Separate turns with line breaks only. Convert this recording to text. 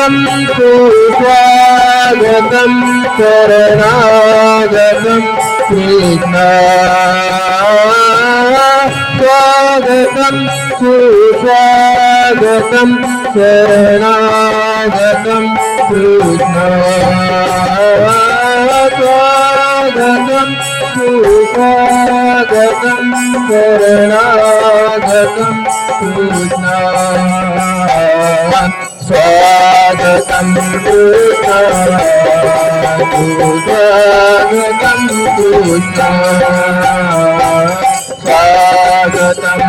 Swagatam Swagatam Saranagatam Krishna Swagatam Swagatam Saranagatam Krishna Swagatam Swagatam Saranagatam Krishna Sagatam Sagatam